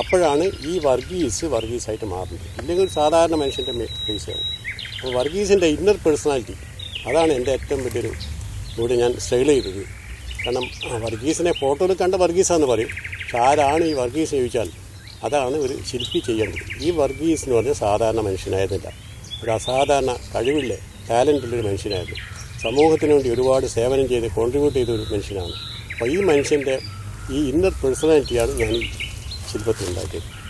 അപ്പോഴാണ് ഈ വർഗീസ് വർഗീസായിട്ട് മാറുന്നത്. ഇല്ലെങ്കിൽ സാധാരണ മനുഷ്യന്റെ ഫേസാണ് അപ്പോൾ വർഗീസിന്റെ ഇന്നർ പേഴ്സണാലിറ്റി അതാണ് എന്റെ ഏറ്റവും വലിയൊരു ഇവിടെ ഞാൻ സ്റ്റൈൽ ചെയ്തത്. കാരണം വർഗീസിനെ ഫോട്ടോയിൽ കണ്ട വർഗീസാന്ന് പറയും. പക്ഷെ ആരാണ് ഈ വർഗീസ് ചോദിച്ചാൽ അതാണ് ഒരു ശില്പി ചെയ്യേണ്ടത്. ഈ വർഗീസ് എന്ന് പറഞ്ഞാൽ സാധാരണ മനുഷ്യനായതല്ല ഒരു അസാധാരണ കഴിവുള്ള ടാലന്റുള്ളൊരു മനുഷ്യനായിരുന്നു. സമൂഹത്തിന് വേണ്ടി ഒരുപാട് സേവനം ചെയ്ത് കോൺട്രിബ്യൂട്ട് ചെയ്ത ഒരു മനുഷ്യനാണ്. അപ്പോൾ ഈ മനുഷ്യന്റെ ഈ ഇന്നർ പേഴ്സണാലിറ്റിയാണ് ഞാൻ ഈ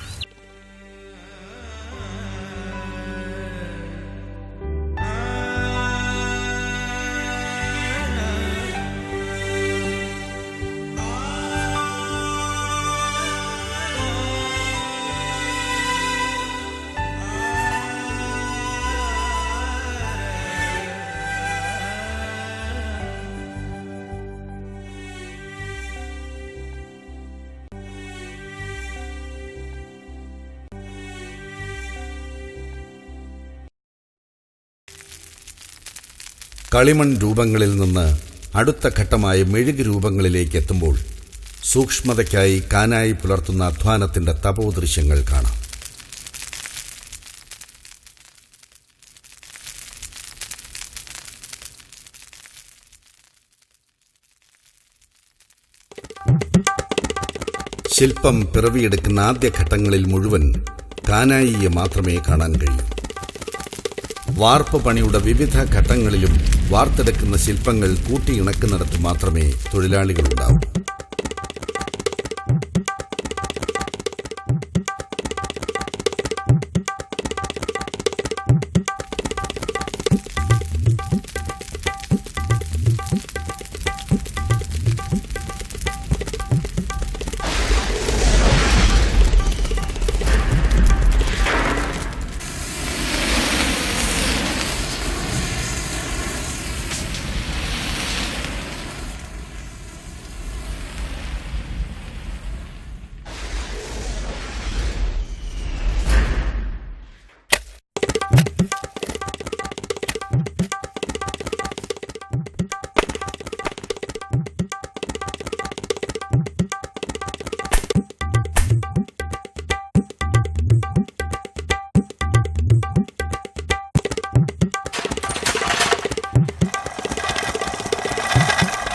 കളിമൺ രൂപങ്ങളിൽ നിന്ന് അടുത്ത ഘട്ടമായ മെഴുക് രൂപങ്ങളിലേക്ക് എത്തുമ്പോൾ സൂക്ഷ്മതയ്ക്കായി കാനായി പുലർത്തുന്ന അധ്വാനത്തിന്റെ തപോദൃശ്യങ്ങൾ കാണാം. ശില്പം പിറവിയെടുക്കുന്ന ആദ്യ ഘട്ടങ്ങളിൽ മുഴുവൻ കാനായിയെ മാത്രമേ കാണാൻ കഴിയൂ. വാർപ്പ് പണിയുടെ വിവിധ ഘട്ടങ്ങളിലും വാർത്തെടുക്കുന്ന ശില്പങ്ങൾ കൂട്ടിയിണക്കുന്നിടത്ത് മാത്രമേ തൊഴിലാളികളുണ്ടാവൂ.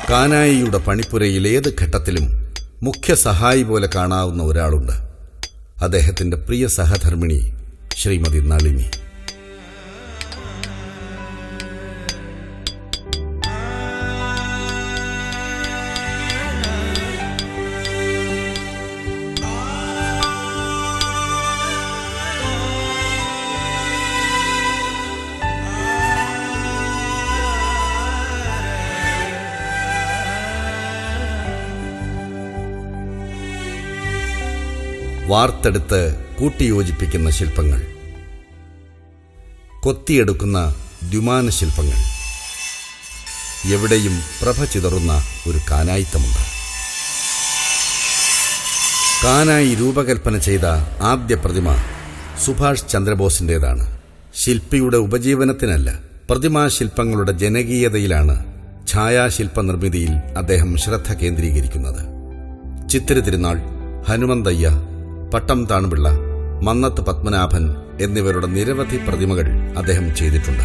കാനായിയുടെ പണിപ്പുരയിൽ ഏത് ഘട്ടത്തിലും മുഖ്യ സഹായി പോലെ കാണാവുന്ന ഒരാളുണ്ട്. അദ്ദേഹത്തിന്റെ പ്രിയ സഹധർമ്മിണി ശ്രീമതി നളിനി. വാർത്തെടുത്ത് കൂട്ടിയോജിപ്പിക്കുന്ന ശില്പങ്ങൾ. കൊത്തിയെടുക്കുന്ന ദ്വിമാന ശില്പങ്ങൾ. എവിടെയും പ്രഭ ചിതറുന്ന ഒരു കാനായിത്തമുണ്ട്. കാനായി രൂപകൽപ്പന ചെയ്ത ആദ്യ പ്രതിമ സുഭാഷ് ചന്ദ്രബോസിന്റേതാണ് ശില്പിയുടെ ഉപജീവനത്തിനല്ല പ്രതിമാശില്പങ്ങളുടെ ജനകീയതയിലാണ് ഛായാശില്പ നിർമ്മിതിയിൽ അദ്ദേഹം ശ്രദ്ധ കേന്ദ്രീകരിക്കുന്നത്. ചിത്തിരി തിരുനാൾ ഹനുമന്തയ്യ പട്ടം താണുപിള്ള മന്നത്ത് പത്മനാഭൻ എന്നിവരുടെ നിരവധി പ്രതിമകൾ അദ്ദേഹം ചെയ്തിട്ടുണ്ട്.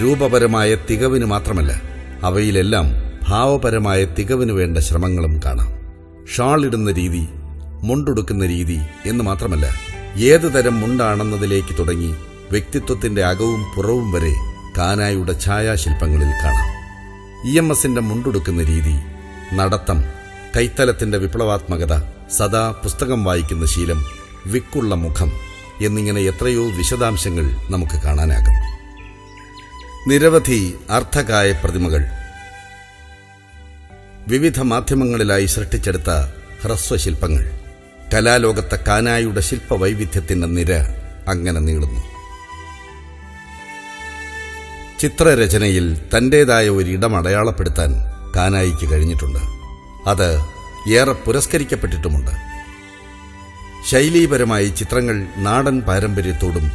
രൂപപരമായ തികവിന് മാത്രമല്ല അവയിലെല്ലാം ഭാവപരമായ തികവിന് വേണ്ട ശ്രമങ്ങളും കാണാം. ഷാൾ ഇടുന്ന രീതി മുണ്ടുടുക്കുന്ന രീതി എന്ന് മാത്രമല്ല ഏതു തരം മുണ്ടാണെന്നതിലേക്ക് തുടങ്ങി വ്യക്തിത്വത്തിന്റെ അകവും പുറവും വരെ കാനായുടെ ഛായാശില്പങ്ങളിൽ കാണാം. ഇ എം എസിന്റെ മുണ്ടുടുക്കുന്ന രീതി നടത്തം കൈത്തലത്തിന്റെ വിപ്ലവാത്മകത സദാ പുസ്തകം വായിക്കുന്ന ശീലം വിക്കുള്ള മുഖം എന്നിങ്ങനെ എത്രയോ വിശദാംശങ്ങൾ നമുക്ക് കാണാനാകും. നിരവധി അർത്ഥകായ പ്രതിമകൾ. വിവിധ മാധ്യമങ്ങളിലായി സൃഷ്ടിച്ചെടുത്ത ഹ്രസ്വശില്പങ്ങൾ. കലാലോകത്തെ കാനായുടെ ശില്പവൈവിധ്യത്തിന്റെ നിര അങ്ങനെ നീളുന്നു. ചിത്രരചനയിൽ തന്റേതായ ഒരിടം അടയാളപ്പെടുത്താൻ കാനായിക്ക് കഴിഞ്ഞിട്ടുണ്ട്. അത് ഏറെ പുരസ്കരിക്കപ്പെട്ടിട്ടുമുണ്ട്. ശൈലീപരമായി ചിത്രങ്ങൾ നാടൻ പാരമ്പര്യത്തോടും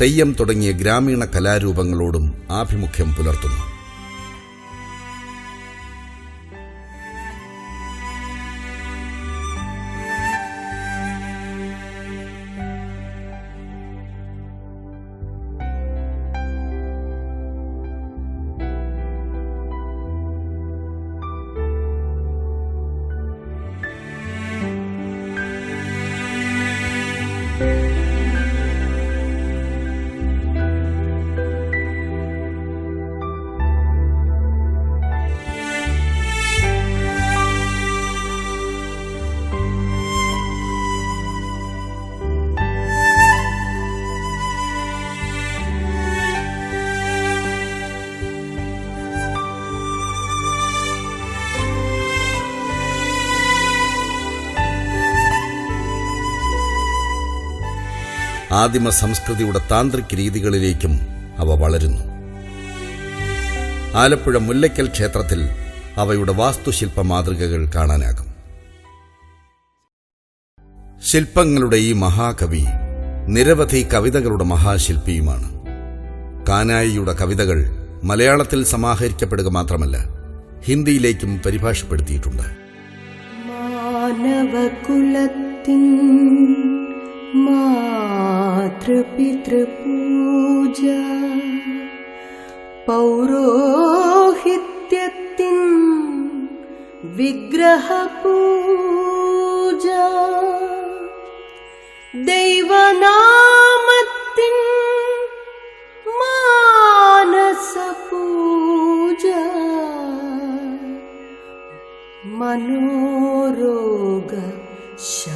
തെയ്യം തുടങ്ങിയ ഗ്രാമീണ കലാരൂപങ്ങളോടും ആഭിമുഖ്യം പുലർത്തുന്നു. ആദിമ സംസ്കൃതിയുടെ താന്ത്രിക് രീതികളിലേക്കും അവ വളരുന്നു. ആലപ്പുഴ മുല്ലയ്ക്കൽ ക്ഷേത്രത്തിൽ അവയുടെ വാസ്തുശില്പ മാതൃകകൾ കാണാനാകും. ശില്പങ്ങളുടെ ഈ മഹാകവി നിരവധി കവിതകളുടെ മഹാശില്പിയുമാണ്. കാനായിയുടെ കവിതകൾ മലയാളത്തിൽ സമാഹരിക്കപ്പെടുക മാത്രമല്ല ഹിന്ദിയിലേക്കും പരിഭാഷപ്പെടുത്തിയിട്ടുണ്ട്. മാനവകുലത്തിൻ മാതൃപിതൃപൂജ. പൗരോഹിത്യത്തിൻ വിഗ്രഹപൂജ. ദൈവനാമത്തിൻ മാനസപൂജ. മനോരോഗ ശാന്തി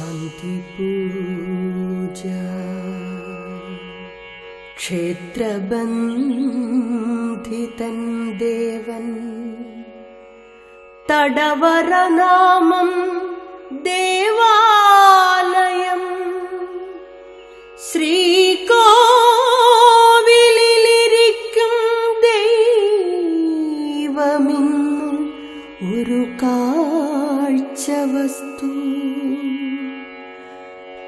ക്ഷേത്രബന്ധിതൻ ദേവൻ. തടവരനാമം ദേവാലയം. ശ്രീകോവിലിരിക്കും ദൈവമിന്നു ഒരു കാഴ്ച വസ്തു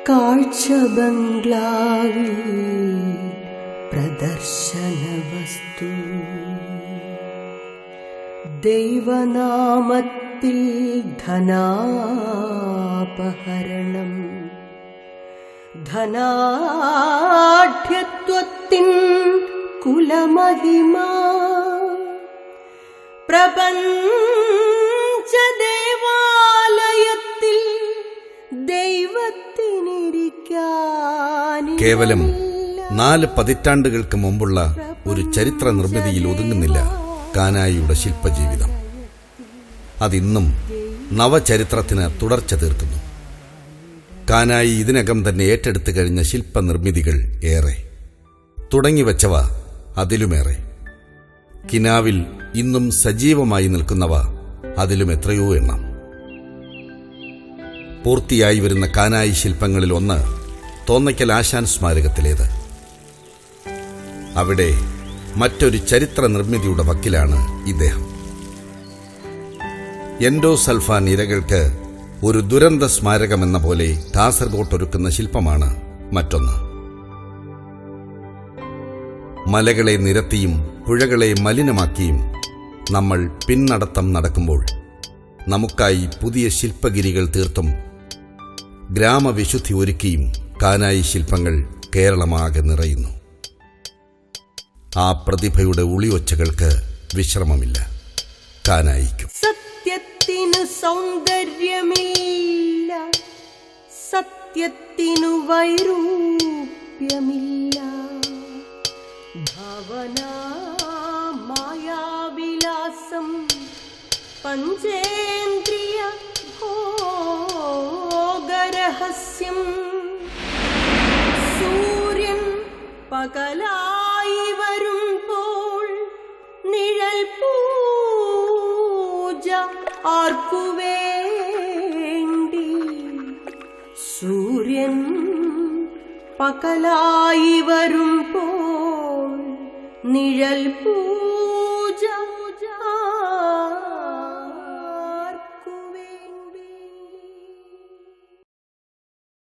കാഴ്ച ബംഗ്ലാവിൽ പ്രദർശന വസ്തു ദൈവനാമത്തിൽ ധനാപഹരണം. ധനാഢ്യത്വത്തിൻ കുലമഹിമ. പ്രപഞ്ച ദേവാലയത്തിൽ ദൈവത്തിനിരിക്കാൻ കേവലം നാല് പതിറ്റാണ്ടുകൾക്ക് മുമ്പുള്ള ഒരു ചരിത്ര നിർമ്മിതിയിൽ ഒതുങ്ങുന്നില്ല കാനായിയുടെ ശില്പജീവിതം. അതിന്നും നവചരിത്രത്തിന് തുടർച്ച തീർക്കുന്നു. കാനായി ഇതിനകം തന്നെ ഏറ്റെടുത്തു കഴിഞ്ഞ ശില്പനിർമ്മിതികൾ ഏറെ. തുടങ്ങിവച്ചവ അതിലുമേറെ. കിനാവിൽ ഇന്നും സജീവമായി നിൽക്കുന്നവ അതിലും എത്രയോ എണ്ണം. പൂർത്തിയായി വരുന്ന കാനായി ശില്പങ്ങളിൽ ഒന്ന് തോന്നയ്ക്കൽ ആശാൻ സ്മാരകത്തിലേത്. അവിടെ മറ്റൊരു ചരിത്ര നിർമ്മിതിയുടെ വക്കിലാണ് ഇദ്ദേഹം. എൻഡോസൾഫാൻ ഇരകൾക്ക് ഒരു ദുരന്ത സ്മാരകമെന്ന പോലെ കാസർഗോട്ട് ഒരുക്കുന്ന ശില്പമാണ് മറ്റൊന്ന്. മലകളെ നിരത്തിയും പുഴകളെ മലിനമാക്കിയും നമ്മൾ പിന്നടത്തം നടക്കുമ്പോൾ നമുക്കായി പുതിയ ശില്പഗിരികൾ തീർത്തും ഗ്രാമവിശുദ്ധി ഒരുക്കിയും കാനായി ശില്പങ്ങൾ കേരളമാകെ നിറയുന്നു. ആ പ്രതിഭയുടെ ഉളിയൊച്ചകൾക്ക് വിശ്രമമില്ല. താനായിരിക്കും സത്യത്തിനു സൗന്ദര്യമില്ല. സത്യത്തിനു വൈരൂപ്യമില്ല. ഭവന മായാവിലാസം പഞ്ചേന്ദ്രിയ ഭോഗരഹസ്യം. സൂര്യൻ വരുമ്പോൾ நிழல் பூஜா ஆர்க்குவேண்டி. சூரியன் பகலாய் வரும் போல் நிழல் பூ